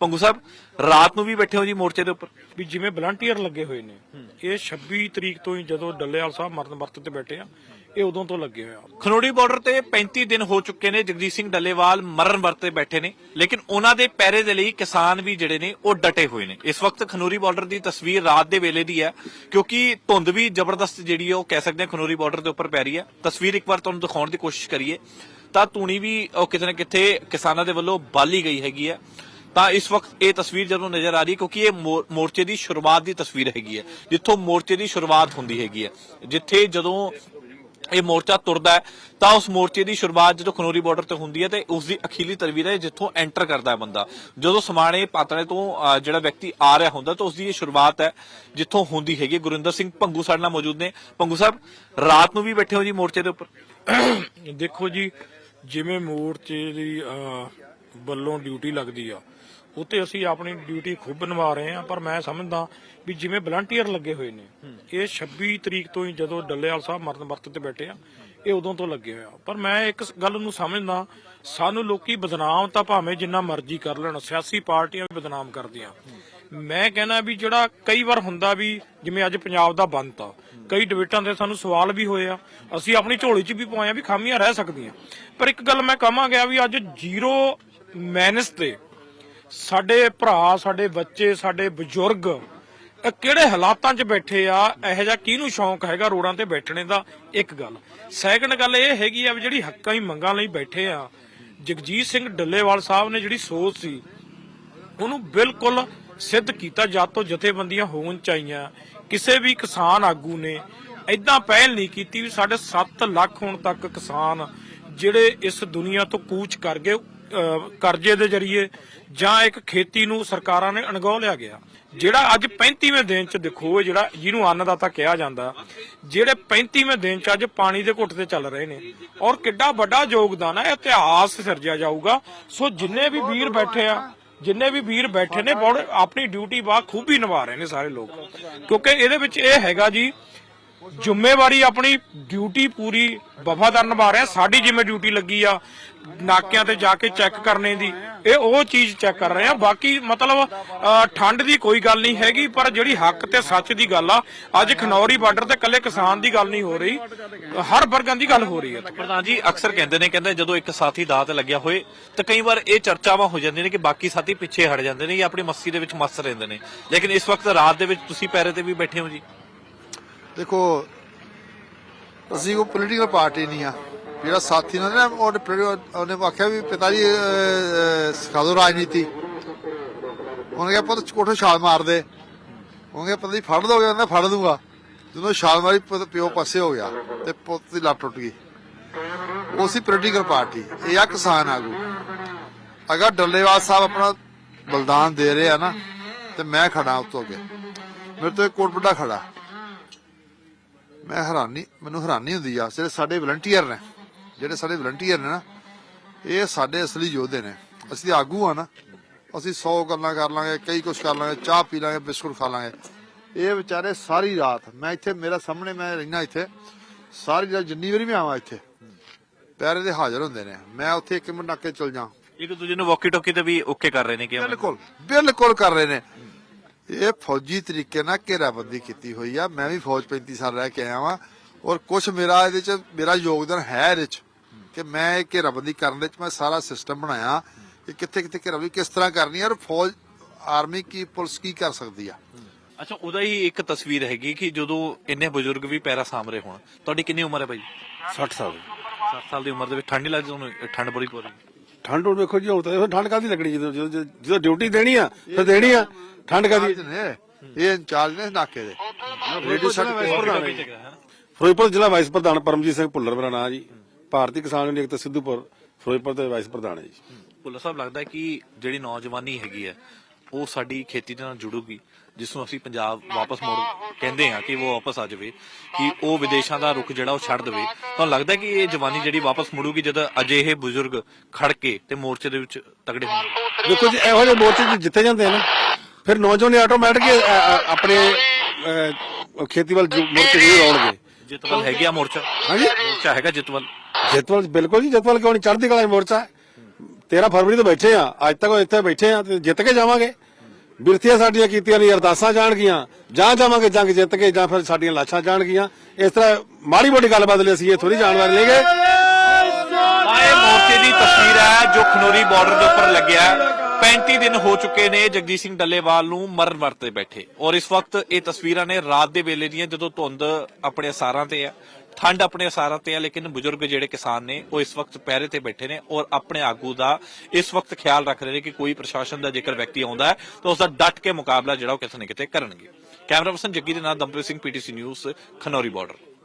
ਪੰਗੂ ਸਾਹਿਬ ਰਾਤ ਨੂੰ ਵੀ ਬੈਠੇ ਹੋ ਜੀ ਮੋਰਚੇ ਦੇ ਉੱਪਰ? ਵੀ ਜਿਵੇਂ ਵਲੰਟੀਅਰ ਲੱਗੇ ਹੋਏ ਨੇ ਇਹ 26 ਤਰੀਕ ਤੋਂ ਹੀ ਜਦੋਂ ਡੱਲੇਵਾਲ ਸਾਹਿਬ ਮਰਨ ਵਰਤ ਤੇ ਬੈਠੇ ਆ ਇਹ ਉਦੋਂ ਤੋਂ ਲੱਗੇ ਹੋਏ ਆ। ਖਨੋੜੀ ਬਾਰਡਰ ਤੇ 35 ਦਿਨ ਹੋ ਚੁੱਕੇ ਨੇ ਜਗਜੀਤ ਸਿੰਘ ਡੱਲੇਵਾਲ ਮਰਨ ਵਰਤ ਤੇ ਬੈਠੇ ਨੇ ਲੇਕਿਨ ਉਹਨਾਂ ਦੇ ਪੈਰੇ ਦੇ ਲਈ ਕਿਸਾਨ ਵੀ ਜਿਹੜੇ ਨੇ ਉਹ ਡਟੇ ਹੋਏ ਨੇ। ਇਸ ਵਕਤ ਖਨੋਰੀ ਬਾਰਡਰ ਦੀ ਤਸਵੀਰ ਰਾਤ ਦੇ ਵੇਲੇ ਦੀ ਹੈ ਕਿਉਂਕਿ ਧੁੰਦ ਵੀ ਜ਼ਬਰਦਸਤ ਜਿਹੜੀ ਹੈ ਉਹ ਕਹਿ ਸਕਦੇ ਹਾਂ ਖਨੋਰੀ ਬਾਰਡਰ ਦੇ ਉੱਪਰ ਪੈ ਰਹੀ ਹੈ। ਤਸਵੀਰ ਇੱਕ ਵਾਰ ਤੁਹਾਨੂੰ ਦਿਖਾਉਣ ਦੀ ਕੋਸ਼ਿਸ਼ ਕਰੀਏ ਤਾਂ ਧੂਣੀ ਵੀ ਉਹ ਕਿਤੇ ਨਾ ਕਿਤੇ ਕਿਸਾਨਾਂ ਦੇ ਵੱਲੋਂ ਬਾਲੀ ਗਈ ਹੈਗੀ ਹੈ। ਤਾਂ ਇਸ ਵਕਤ ਇਹ ਤਸਵੀਰ ਜਦੋਂ ਨਜ਼ਰ ਆ ਰਹੀ ਹੈ ਕਿਉਂਕਿ ਇਹ ਮੋਰਚੇ ਦੀ ਸ਼ੁਰੂਆਤ ਦੀ ਤਸਵੀਰ ਹੈਗੀ ਹੈ ਜਿੱਥੋਂ ਮੋਰਚੇ ਦੀ ਸ਼ੁਰੂਆਤ ਹੁੰਦੀ ਹੈਗੀ ਹੈ। ਜਿੱਥੇ ਜਦੋਂ ਇਹ ਮੋਰਚਾ ਤੁਰਦਾ ਹੈ ਤਾਂ ਉਸ ਮੋਰਚੇ ਦੀ ਸ਼ੁਰੂਆਤ ਜਦੋਂ ਖਨੋਰੀ ਬਾਰਡਰ ਤੇ ਹੁੰਦੀ ਹੈ ਤੇ ਉਸ ਦੀ ਅਖੀਲੀ ਤਸਵੀਰ ਹੈ ਜਿੱਥੋਂ ਐਂਟਰ ਕਰਦਾ ਹੈ ਬੰਦਾ। ਜਦੋਂ ਸਮਾਣੇ ਪਾਤੜੇ ਤੋਂ ਜਿਹੜਾ ਵਿਅਕਤੀ ਆ ਰਿਹਾ ਹੁੰਦਾ ਤਾਂ ਉਸ ਦੀ ਇਹ ਸ਼ੁਰੂਆਤ ਹੈ ਜਿੱਥੋਂ ਹੁੰਦੀ ਹੈਗੀ ਗੁਰਿੰਦਰ ਸਿੰਘ ਪੰਗੂ ਸਾਡੇ ਨਾਲ ਮੌਜੂਦ ਨੇ। ਪੰਗੂ ਸਾਹਿਬ ਰਾਤ ਨੂੰ ਵੀ ਬੈਠੇ ਹੋ ਜੀ ਮੋਰਚੇ ਦੇ ਉੱਪਰ? ਦੇਖੋ ਜੀ ਜਿਵੇਂ ਮੋਰਚੇ ਦੀ ਅਹ, ਵੱਲੋਂ ਡਿਊਟੀ ਲੱਗਦੀ ਆ ਉੱਤੇ ਅਸੀਂ ਆਪਣੀ ਡਿਊਟੀ ਖੂਬ ਨਿਭਾ ਰਹੇ ਆ ਪਰ ਮੈਂ ਸਮਝਦਾ ਵੀ ਜਿਵੇਂ ਵਲੰਟੀਅਰ ਲੱਗੇ ਹੋਏ ਨੇ, ਇਹ 26 ਤਰੀਕ ਤੋਂ ਹੀ ਜਦੋਂ ਡੱਲੇਵਾਲ ਸਾਹਿਬ ਮਰਨ ਵਰਤ ਤੇ ਬੈਠੇ ਆ, ਇਹ ਉਦੋਂ ਤੋਂ ਲੱਗੇ ਹੋਏ ਪਰ ਮੈਂ ਇੱਕ ਗੱਲ ਨੂੰ ਸਮਝਦਾ, ਸਾਨੂੰ ਲੋਕੀ ਬਦਨਾਮ ਤਾਂ ਭਾਵੇਂ ਜਿੰਨਾ ਮਰਜ਼ੀ ਕਰ ਲੈਣ, ਸਿਆਸੀ ਪਾਰਟੀਆਂ ਵੀ ਬਦਨਾਮ ਕਰਦੀਆਂ। ਮੈਂ ਕਹਿੰਦਾ ਵੀ ਜਿਹੜਾ ਕਈ ਵਾਰ ਹੁੰਦਾ ਵੀ ਜਿਵੇਂ ਅੱਜ ਪੰਜਾਬ ਦਾ ਬੰਦ ਆ, ਕਈ ਡਿਬੇਟਾਂ ਤੇ ਸਾਨੂੰ ਸਵਾਲ ਵੀ ਹੋਏ ਆ, ਅਸੀਂ ਆਪਣੀ ਝੋਲੀ 'ਚ ਵੀ ਪਾਏ ਆ ਵੀ ਖਾਮੀਆਂ ਰਹਿ ਸਕਦੀਆਂ। ਪਰ ਇੱਕ ਗੱਲ ਮੈਂ ਕਹਾਂਗਾ ਵੀ ਅੱਜ ਜ਼ੀਰੋ ਮੈਨਸ ਤੇ ਸਾਡੇ ਭਰਾ, ਸਾਡੇ ਬੱਚੇ, ਸਾਡੇ ਬਜ਼ੁਰਗ, ਇਹ ਕਿਹੜੇ ਹਾਲਾਤਾਂ 'ਚ ਬੈਠੇ ਆ? ਇਹੋ ਜਿਹਾ ਕਿਹਨੂੰ ਸ਼ੌਂਕ ਹੈਗਾ ਰੋਡਾਂ ਤੇ ਬੈਠਣੇ ਦਾ? ਇੱਕ ਗੱਲ। ਸੈਕੰਡ ਗੱਲ ਇਹ ਹੈਗੀ ਆ ਵੀ ਜਿਹੜੀ ਹੱਕਾਂ ਹੀ ਮੰਗਾਂ ਲਈ ਬੈਠੇ ਆ, ਜਗਜੀਤ ਸਿੰਘ ਡੱਲੇਵਾਲ ਸਾਹਿਬ ਨੇ ਜਿਹੜੀ ਸੋਚ ਸੀ, ਉਹਨੂੰ ਬਿਲਕੁਲ ਸਿੱਧ ਕੀਤਾ ਜਦ ਤੋਂ ਜਥੇਬੰਦੀਆਂ ਹੋਣ ਚਾਹੀਆਂ। ਕਿਸੇ ਵੀ ਕਿਸਾਨ ਆਗੂ ਨੇ ਐਦਾਂ ਪਹਿਲ ਨਹੀਂ ਕੀਤੀ ਵੀ ਸਾਡੇ 7 ਲੱਖ ਹੁਣ ਤੱਕ ਕਿਸਾਨ ਜਿਹੜੇ ਇਸ ਦੁਨੀਆ ਤੋਂ ਕੂਚ ਕਰ ਗਏ ਕਰਜ਼ੇ ਦੇ ਜ਼ਰੀਏ ਜਾਂ ਇੱਕ ਖੇਤੀ ਨੂੰ ਸਰਕਾਰਾਂ ਨੇ ਅਣਗੌ ਲਿਆ ਗਿਆ। ਜਿਹੜਾ ਅੱਜ 35ਵੇਂ ਦਿਨ ਚ ਦੇਖੋ ਜਿਹੜਾ ਜਿਹਨੂੰ ਅੰਨਦਾਤਾ ਕਿਹਾ ਜਾਂਦਾ, ਜਿਹੜੇ 35ਵੇਂ ਦਿਨ ਚ ਅੱਜ ਪਾਣੀ ਦੇ ਘੁੱਟ ਤੇ ਚੱਲ ਰਹੇ ਨੇ। ਔਰ ਕਿੱਡਾ ਵੱਡਾ ਯੋਗਦਾਨ ਹੈ, ਇਤਿਹਾਸ ਸਿਰਜਿਆ ਜਾਊਗਾ। ਸੋ ਜਿੰਨੇ ਵੀ ਵੀਰ ਬੈਠੇ ਆ, ਜਿੰਨੇ ਵੀ ਵੀਰ ਬੈਠੇ ਨੇ, ਬਹੁਤ ਆਪਣੀ ਡਿਊਟੀ ਬਾ ਖੂਬੀ ਨਿਭਾ ਰਹੇ ਨੇ ਸਾਰੇ ਲੋਕ। ਕਿਉਂਕਿ ਇਹਦੇ ਵਿੱਚ ਇਹ ਹੈਗਾ ਜੀ ਜ਼ਿੰਮੇਵਾਰੀ ਆਪਣੀ ਡਿਊਟੀ ਪੂਰੀ ਵਫਾਦਾਰ ਨਿਭਾ ਰਹੇ, ਸਾਡੀ ਜਿਵੇਂ ਡਿਊਟੀ ਲੱਗੀ ਆ, ਨਾਕਿਆਂ ਤੇ ਜਾ ਕੇ ਚੈੱਕ ਕਰਨੇ ਦੀ, ਇਹ ਉਹ ਚੀਜ਼ ਚੈੱਕ ਕਰ ਰਹੇ ਆ। ਬਾਕੀ ਮਤਲਬ ਠੰਡ ਦੀ ਕੋਈ ਗੱਲ ਨਹੀਂ ਹੈਗੀ, ਪਰ ਜਿਹੜੀ ਹੱਕ ਤੇ ਸੱਚ ਦੀ ਗੱਲ ਆ, ਅੱਜ ਖਨੌਰੀ ਬਾਰਡਰ ਤੇ ਕੱਲੇ ਕਿਸਾਨ ਦੀ ਗੱਲ ਨਹੀਂ ਹੋ ਰਹੀ, ਹਰ ਵਰਗਾਂ ਦੀ ਗੱਲ ਹੋ ਰਹੀ ਹੈ। ਪ੍ਰਧਾਨ ਜੀ, ਅਕਸਰ ਕਹਿੰਦੇ ਨੇ, ਕਹਿੰਦੇ ਜਦੋਂ ਇੱਕ ਸਾਥੀ ਦਾਤ ਤੇ ਲੱਗਿਆ ਹੋਏ, ਤਾਂ ਕਈ ਵਾਰ ਇਹ ਚਰਚਾਵਾਂ ਹੋ ਜਾਂਦੀਆਂ ਨੇ ਕਿ ਬਾਕੀ ਸਾਥੀ ਪਿੱਛੇ ਹਟ ਜਾਂਦੇ ਨੇ ਜਾਂ ਆਪਣੀ ਮਸਤੀ ਦੇ ਵਿੱਚ ਮਸਤ ਰਹਿੰਦੇ ਨੇ। ਲੇਕਿਨ ਇਸ ਵਕਤ ਰਾਤ ਦੇ ਵਿੱਚ ਤੁਸੀਂ ਪੈਰੇ ਤੇ ਵੀ ਬੈਠੇ ਹੋ ਜੀ। ਦੇਖੋ, ਅਸੀਂ ਉਹ ਪੋਲੀਟੀਕਲ ਪਾਰਟੀ ਨਹੀਂ ਆ। ਜਿਹੜਾ ਸਾਥੀ ਨਾਲ ਨਾ ਉਹਨੇ ਉਹਨੇ ਆਖਿਆ ਵੀ ਪਿਤਾ ਜੀ ਸਿਖਾ ਦਿਓ ਰਾਜਨੀਤੀ। ਉਹਨੇ ਕਿਹਾ, ਪੁੱਤ ਕੋਠੋ ਛਾਲ ਮਾਰ ਦੇ। ਉਹਨੇ ਕਿਹਾ, ਪਤਾ ਜੀ ਫੜ ਦੋਗੇ? ਉਹਨੇ ਫੜ ਦੂੰਗਾ। ਜਦੋਂ ਛਾਲ ਮਾਰੀ ਪਿਓ ਪਾਸੇ ਹੋ ਗਿਆ ਤੇ ਪੁੱਤ ਦੀ ਲੱਤ ਟੁੱਟ ਗਈ। ਉਹ ਸੀ ਪੋਲੀਟੀਕਲ ਪਾਰਟੀ ਇਹ ਆ ਕਿਸਾਨ ਆਗੂ। ਅਗਰ ਡੱਲੇਵਾਲ ਸਾਹਿਬ ਆਪਣਾ ਬਲਿਦਾਨ ਦੇ ਰਹੇ ਆ ਨਾ, ਤੇ ਮੈਂ ਖੜਾ ਉਤੋਂ ਅੱਗੇ। ਮੇਰੇ ਤੋਂ ਇੱਕ ਕੋਟ ਵੱਡਾ ਖੜਾ। ਮੈਂ ਹੈਰਾਨੀ ਮੈਨੂੰ ਹੈਰਾਨੀ ਹੁੰਦੀ ਆ ਜਿਹੜੇ ਸਾਡੇ ਵਲੰਟੀਅਰ ਨੇ ਜਿਹੜੇ ਸਾਡੇ ਵਲੰਟੀਅਰ ਨੇ ਨਾ ਇਹ ਸਾਡੇ ਅਸਲੀ ਯੋਧੇ ਨੇ। ਅਸੀਂ ਆਗੂ ਆ ਨਾ ਅਸੀਂ 100 ਗੱਲਾਂ ਕਰ ਲਾਂਗੇ ਕਈ ਕੁਝ ਕਰ ਲਾਂਗੇ ਚਾਹ ਪੀ ਲਾਂਗੇ ਬਿਸਕੁਟ ਖਾ ਲਾਂਗੇ। ਇਹ ਵਿਚਾਰੇ ਸਾਰੀ ਰਾਤ ਮੈਂ ਇੱਥੇ ਮੇਰਾ ਸਾਹਮਣੇ ਮੈਂ ਰਹਿਣਾ ਇੱਥੇ ਸਾਰੀ ਰਾਤ ਜਿੰਨੀ ਵਾਰੀ ਮੈਂ ਆਵਾਂ ਇੱਥੇ ਪੈਰੇ ਦੇ ਹਾਜ਼ਰ ਹੁੰਦੇ ਨੇ। ਮੈਂ ਉੱਥੇ ਇੱਕ ਮਿੰਟ ਨਾਕੇ ਚਲ ਜਾ। ਇੱਕ ਦੂਜੇ ਨੂੰ ਵਾਕੀ ਟੋਕੀ ਤੇ ਵੀ ਓਕੇ ਕਰ ਰਹੇ ਨੇ ਕਿ ਬਿਲਕੁਲ ਬਿਲਕੁਲ ਕਰ ਰਹੇ ਨੇ। ਇਹ ਫੌਜੀ ਤਰੀਕੇ ਨਾਲ ਘੇਰਾਬੰਦੀ ਕੀਤੀ ਹੋਈ ਆ। ਮੈਂ ਵੀ ਫੌਜ 35 ਸਾਲ ਰਹਿ ਕੇ ਆਇਆ ਵਾਂ ਔਰ ਕੁਝ ਮੇਰਾ ਇਹਦੇ ਚ ਮੇਰਾ ਯੋਗਦਾਨ ਹੈ ਇਹਦੇ ਚ ਕਿ ਮੈਂ ਇਹ ਘੇਰਾਬੰਦੀ ਕਰਨ ਦੇ ਵਿੱਚ ਮੈਂ ਸਾਰਾ ਸਿਸਟਮ ਬਣਾਇਆ ਕਿ ਕਿੱਥੇ ਕਿੱਥੇ ਘੇਰਾਬੰਦੀ ਕਿਸ ਤਰ੍ਹਾਂ ਕਰਨੀ ਔਰ ਫੌਜ ਆਰਮੀ ਕੀ ਪੁਲਿਸ ਕੀ ਕਰ ਸਕਦੀ ਆ। ਅੱਛਾ ਉਹਦਾ ਹੀ ਇੱਕ ਤਸਵੀਰ ਹੈਗੀ ਕਿ ਜਦੋਂ ਇੰਨੇ ਬਜ਼ੁਰਗ ਵੀ ਪੈਰਾ ਸਾਹਮਣੇ ਹੋਣ। ਤੁਹਾਡੀ ਕਿੰਨੀ ਉਮਰ ਹੈ ਭਾਈ 60 ਸਾਲ। 7 ਸਾਲ ਦੀ ਉਮਰ ਦੇ ਵਿੱਚ ਠੰਡ ਨਹੀਂ ਲੱਗਦੀ ਤੁਹਾਨੂੰ? ਠੰਡ ਬੜੀ ਪੈ ਰਹੀ ਠੰਡ ਹੁਣ ਵੇਖੋ ਜੀ ਹੁਣ ਤਾਂ ਠੰਡ ਕਾਦੀ ਲੱਗਣੀ? ਜਦੋਂ ਜਦੋਂ ਜਦੋਂ ਡਿਊਟੀ ਦੇਣੀ ਆ ਫਿਰ ਦੇਣੀ ਆ। ਠੰਡ ਕਾਦੀ ਨੇ। ਇਹ ਇੰਚਾਰਜ ਨੇ ਨਾਕੇ ਦੇ। ਰੇਡੀਓ ਸਰਟੀਫਿਕੇਟ ਫਿਰੋਜ਼ਪੁਰ ਜ਼ਿਲ੍ਹਾ ਵਾਈਸ ਪ੍ਰਧਾਨ ਪਰਮਜੀਤ ਸਿੰਘ ਭੁੱਲਰ ਮੇਰਾ ਨਾਂ ਜੀ। ਭਾਰਤੀ ਕਿਸਾਨ ਯੂਨੀਅਨ ਏਕਤਾ ਸਿੱਧੂਪੁਰ ਫਿਰੋਜ਼ਪੁਰ ਦੇ ਵਾਈਸ ਪ੍ਰਧਾਨ ਹੈ ਜੀ। ਭੁੱਲਰ ਸਾਹਿਬ ਲੱਗਦਾ ਕਿ ਜਿਹੜੀ ਨੌਜਵਾਨੀ ਹੈਗੀ ਹੈ ਉਹ ਸਾਡੀ ਖੇਤੀ ਦੇ ਨਾਲ ਜੁੜੂਗੀ ਜਿਸ ਨੂੰ ਅਸੀਂ ਪੰਜਾਬ ਵਾਪਸ ਮੋੜ ਕਹਿੰਦੇ ਆ ਕਿ ਉਹ ਵਾਪਸ ਆ ਜਾਵੇ ਕਿ ਉਹ ਵਿਦੇਸ਼ਾਂ ਦਾ ਰੁਖ ਜਿਹੜਾ ਉਹ ਛੱਡ ਦੇਵੇ। ਤੁਹਾਨੂੰ ਲੱਗਦਾ ਕਿ ਇਹ ਜਵਾਨੀ ਜਿਹੜੀ ਵਾਪਸ ਮੁੜੂਗੀ ਜਦ ਅਜਿਹੇ ਬਜ਼ੁਰਗ ਖੜ ਕੇ ਤੇ ਮੋਰਚੇ ਦੇ ਵਿੱਚ ਤਗੜੇ ਹੋਣਗੇ? ਦੇਖੋ ਜੀ ਇਹੋ ਜਿਹੇ ਮੋਰਚੇ ਜਿੱਥੇ ਜਾਂਦੇ ਆ ਨਾ ਫਿਰ ਨੌਜਵਾਨ ਆਟੋਮੈਟਿਕ ਆਪਣੇ ਅਹ, ਖੇਤੀ ਵੱਲ ਜੁ- ਮੁੜ ਕੇ ਜ਼ਰੂਰ ਆਉਣਗੇ। ਜਿੱਤਵਲ ਹੈਗੀ ਆ ਮੋਰਚਾ? ਹਾਂਜੀ। ਮੋਰਚਾ ਹੈਗਾ ਜਿੱਤਵਲ? ਜਤਵਲ ਬਿਲਕੁਲ ਜੀ ਜਤਵਲ ਕਿਉਂ ਨਹੀਂ? ਚੜ੍ਹਦੀ ਕਲਾ ਮੋਰਚਾ। ਹੈ। 13 ਫਰਵਰੀ ਤੋਂ ਬੈਠੇ ਆ ਅੱਜ ਤੱਕ ਇੱਥੇ ਬੈਠੇ ਆ ਤੇ ਜਿੱਤ ਕੇ ਜਾਵਾਂਗੇ। ਬਿਰਤੀਆਂ ਸਾਡੀਆਂ ਕੀਤੀਆਂ ਨਹੀਂ ਅਰਦਾਸਾਂ ਜਾਣਗੀਆਂ। ਜਾਂ ਜਾਵਾਂਗੇ ਜੰਗ ਜਿੱਤ ਕੇ ਜਾਂ ਫਿਰ ਸਾਡੀਆਂ ਲਾਸ਼ਾਂ ਜਾਣਗੀਆਂ। ਇਸ ਤਰ੍ਹਾਂ ਮਾੜੀ ਮੋਟੀ ਗੱਲ ਬਦਲੇ ਅਸੀਂ ਇਹ ਥੋੜੀ ਜਾਣ ਵਾਲੇ ਨਹੀਂਗੇ ਆਏ ਮੋਰਚੇ ਦੀ ਤਸਵੀਰ ਹੈ ਜੋ ਖਨੋਰੀ ਬਾਰਡਰ ਦੇ ਉੱਪਰ ਲੱਗਿਆ। ਹੈ 35 ਦਿਨ ਹੋ ਚੁੱਕੇ ਨੇ ਜਗਜੀਤ ਸਿੰਘ ਡੱਲੇਵਾਲ ਨੂੰ ਮਰਨ ਵਰਤੇ ਬੈਠੇ। ਔਰ ਇਸ ਵਕਤ ਇਹ ਤਸਵੀਰਾਂ ਨੇ ਰਾਤ ਦੇ ਵੇਲੇ ਦੀਆਂ ਜਦੋਂ ਧੁੰਦ ਆਪਣੇ ਅਸਾਰਾਂ ਤੇ ਹੈ ਠੰਡ ਆਪਣੇ ਅਸਾਰਾਂ ਤੇ ਹੈ ਲੇਕਿਨ ਬਜ਼ੁਰਗ ਜਿਹੜੇ ਕਿਸਾਨ ਨੇ ਉਹ ਇਸ ਵਕਤ ਪਹਿਰੇ ਤੇ ਬੈਠੇ ਨੇ ਔਰ ਆਪਣੇ ਆਗੂ ਦਾ ਇਸ ਵਕਤ ਖਿਆਲ ਰੱਖ ਰਹੇ ਨੇ ਕਿ ਕੋਈ ਪ੍ਰਸ਼ਾਸਨ ਦਾ ਜੇਕਰ ਵਿਅਕਤੀ ਆਉਂਦਾ ਹੈ, ਤਾਂ ਉਸ ਦਾ ਡਟ ਕੇ ਮੁਕਾਬਲਾ ਜਿਹੜਾ ਉਹ ਕਿਤੇ ਨਾ ਕਿਤੇ ਕਰਨਗੇ। ਕੈਮਰਾ ਪਰਸਨ ਜੱਗੀ ਦੇ ਨਾਲ Dampreet Singh, PTC News, Khanauri border.